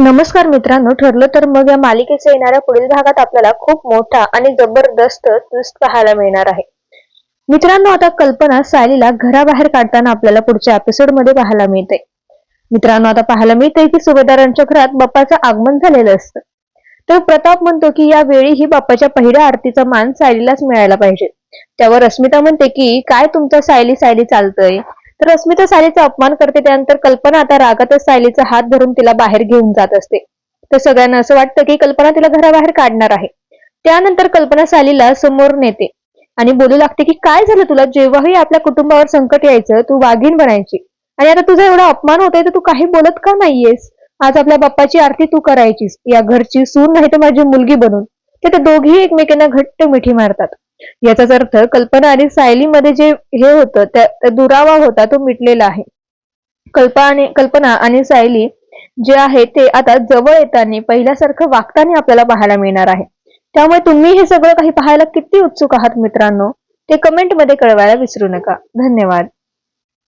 नमस्कार मित्रांनो ठरलं तर मग या मालिकेच्या येणाऱ्या पुढील भागात आपल्याला खूप मोठा आणि जबरदस्त ट्विस्ट पाहायला मिळणार आहे. मित्रांनो आता कल्पना सायलीला घराबाहेर काढताना आपल्याला पुढच्या एपिसोडमध्ये पाहायला मिळते. मित्रांनो आता पाहायला मिळते की सुभेदारांच्या घरात बाप्पाचं आगमन झालेलं असतं. तर प्रताप म्हणतो की या वेळी ही बाप्पाच्या पहिल्या आरतीचा मान सायलीलाच मिळायला पाहिजे. त्यावर अस्मिता म्हणते की काय तुमचं सायली सायली चालतंय? तर अस्मिता सायलीचा अपमान करते त्यानंतर कल्पना आता रागातच सायलीचा हात धरून तिला बाहेर घेऊन जात असते. तर सगळ्यांना असं वाटतं की कल्पना तिला घराबाहेर काढणार आहे. त्यानंतर कल्पना सायलीला समोर नेते आणि बोलू लागते की काय झालं तुला? जेव्हाही आपल्या कुटुंबावर संकट यायचं तू वाघीण बनायची. आणि आता तुझा एवढा अपमान होतोय तर तू काही बोलत का नाहीयेस? आज आपल्या बाप्पाची आरती तू करायचीस. या घरची सून नाही तर माझी मुलगी बनून. ते तर दोघेही एकमेकांना घट्ट मिठी मारतात. याचाच अर्थ कल्पना आणि सायलीमध्ये जे हे होतं त्या दुरावा होता तो मिटलेला आहे. कल्पना आणि कल्पना आणि सायली जे आहे ते आता जवळ येताना पहिल्यासारखं वागताना आपल्याला पाहायला मिळणार आहे. त्यामुळे तुम्ही हे सगळं काही पाहायला किती उत्सुक आहात मित्रांनो ते कमेंटमध्ये कळवायला विसरू नका. धन्यवाद.